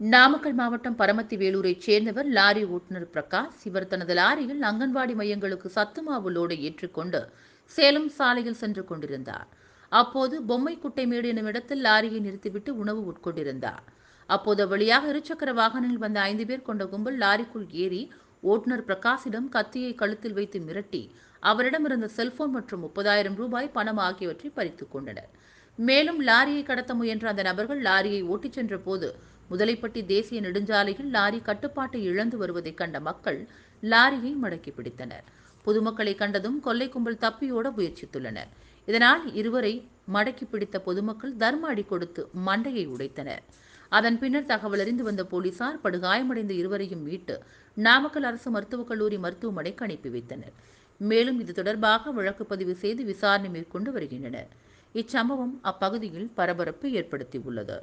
நாமக்கல் மாவட்டம் பரமத்தி வேலூரைச் சேர்ந்தவர் லாரி ஓட்டுநர் பிரகாஷ். இவர் தனது லாரியில் அங்கன்வாடி மையங்களுக்கு சத்து மாவு லோடை ஏற்றுக்கொண்டு சேலம் சாலையில் சென்று கொண்டிருந்தார். அப்போது பொம்மை குட்டைமேடு எனும் இடத்தில் லாரியை நிறுத்திவிட்டு உணவு உட்கொண்டிருந்தார். அப்போது வழியாக இருசக்கர வாகனங்கள் வந்த ஐந்து பேர் கொண்ட கும்பல் லாரிக்குள் ஏறி ஓட்டுநர் பிரகாஷிடம் கத்தியை கழுத்தில் வைத்து மிரட்டி அவரிடமிருந்த செல்போன் மற்றும் முப்பதாயிரம் ரூபாய் பணம் ஆகியவற்றை பறித்துக் கொண்டனர். மேலும் லாரியை கடத்த முயன்ற அந்த நபர்கள் லாரியை ஓட்டிச் சென்ற போது முதலைப்பட்டி தேசிய நெடுஞ்சாலையில் லாரி கட்டுப்பாட்டை இழந்து வருவதை கண்ட மக்கள் லாரியை மடக்கி பிடித்தனர். பொதுமக்களை கண்டதும் கொள்ளை கும்பல் தப்பியோட முயற்சித்துள்ளனர். இதனால் இருவரை மடக்கி பிடித்த பொதுமக்கள் தர்ம அடி கொடுத்து மண்டையை உடைத்தனர். அதன் பின்னர் தகவல் அறிந்து வந்த போலீசார் படுகாயமடைந்த இருவரையும் மீட்டு நாமக்கல் அரசு மருத்துவக் கல்லூரி மருத்துவமனைக்கு அனுப்பி வைத்தனர். மேலும் இது தொடர்பாக வழக்கு பதிவு செய்து விசாரணை மேற்கொண்டு வருகின்றனர். இச்சம்பவம் அப்பகுதியில் பரபரப்பு ஏற்படுத்தியுள்ளது.